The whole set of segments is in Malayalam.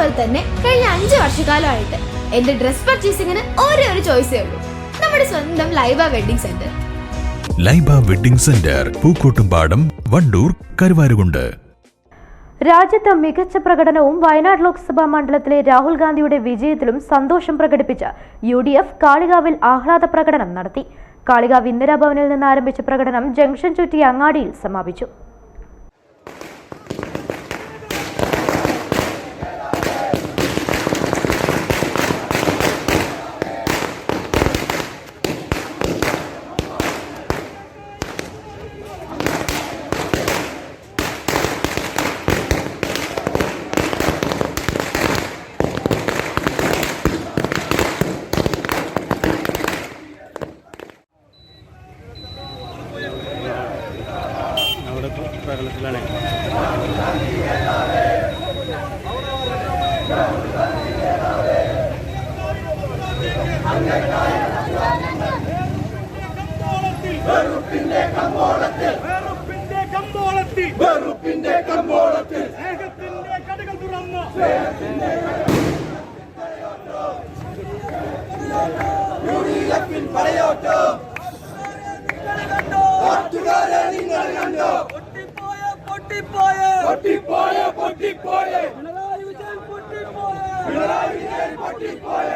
അതുപോലെ തന്നെ കഴിഞ്ഞ അഞ്ച് വർഷക്കാലമായിട്ട് എന്റെ ഡ്രസ് പർച്ചേസിംഗിന് ഒരേ ഒരു ചോയ്സേ ഉള്ളൂ. നമ്മുടെ സ്വന്തം Laiba wedding center. Laiba wedding center Pookkottumpadam Wandoor Karuvarakundu. രാജ്യത്ത് മികച്ച പ്രകടനവും വയനാട് ലോക്സഭാ മണ്ഡലത്തിലെ രാഹുൽ ഗാന്ധിയുടെ വിജയത്തിലും സന്തോഷം പ്രകടിപ്പിച്ച യു ഡി എഫ് കാളികാവിൽ ആഹ്ലാദ പ്രകടനം നടത്തി. കാളികാവ് ഇന്ദിരാഭവനിൽ നിന്ന് ആരംഭിച്ച പ്രകടനം ജംഗ്ഷൻ ചുറ്റി അങ്ങാടിയിൽ സമാപിച്ചു. കമ്പോളത്തിൽ വെറുപ്പിന്റെ കമ്പോളത്തിൽ. വെറുപ്പിന്റെ കമ്പോളത്തിൽ. സ്നേഹത്തിന്റെ കടകൾ തുറന്നു. പൊട്ടിപ്പോയ. പിണറായി വിജയൻ പൊട്ടിപ്പോയ. പിണറായി വിജയൻ പൊട്ടിപ്പോയ.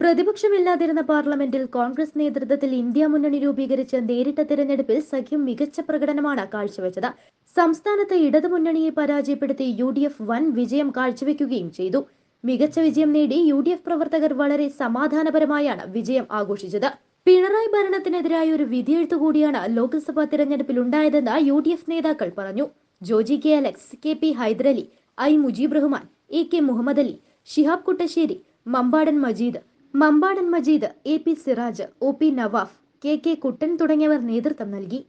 പ്രതിപക്ഷമില്ലാതിരുന്ന പാർലമെന്റിൽ കോൺഗ്രസ് നേതൃത്വത്തിൽ ഇന്ത്യ മുന്നണി രൂപീകരിച്ച നേരിട്ട തിരഞ്ഞെടുപ്പിൽ സഖ്യം മികച്ച പ്രകടനമാണ് കാഴ്ചവെച്ചത്. സംസ്ഥാനത്ത് ഇടതുമുന്നണിയെ പരാജയപ്പെടുത്തി യു ഡി എഫ് വൻ വിജയം കാഴ്ചവെക്കുകയും ചെയ്തു. മികച്ച വിജയം നേടി യു ഡി എഫ് പ്രവർത്തകർ വളരെ സമാധാനപരമായാണ് വിജയം ആഘോഷിച്ചത്. പിണറായി ഭരണത്തിനെതിരായ ഒരു വിധിയെഴുത്തു കൂടിയാണ് ലോക്സഭാ തിരഞ്ഞെടുപ്പിൽ ഉണ്ടായതെന്ന് യു ഡി എഫ് നേതാക്കൾ പറഞ്ഞു. Joji K Alex K P Hyderali I Mujeeb Rahman A K Muhammad Ali Shihab Kuttassery Mambadan Majeed Mambadan Majeed A P Siraj O P Nawaf K K Kuttan തുടങ്ങിയവർ നേതൃത്വം നൽകി.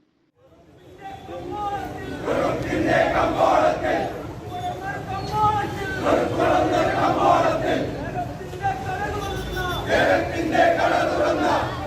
ഗാന്ധി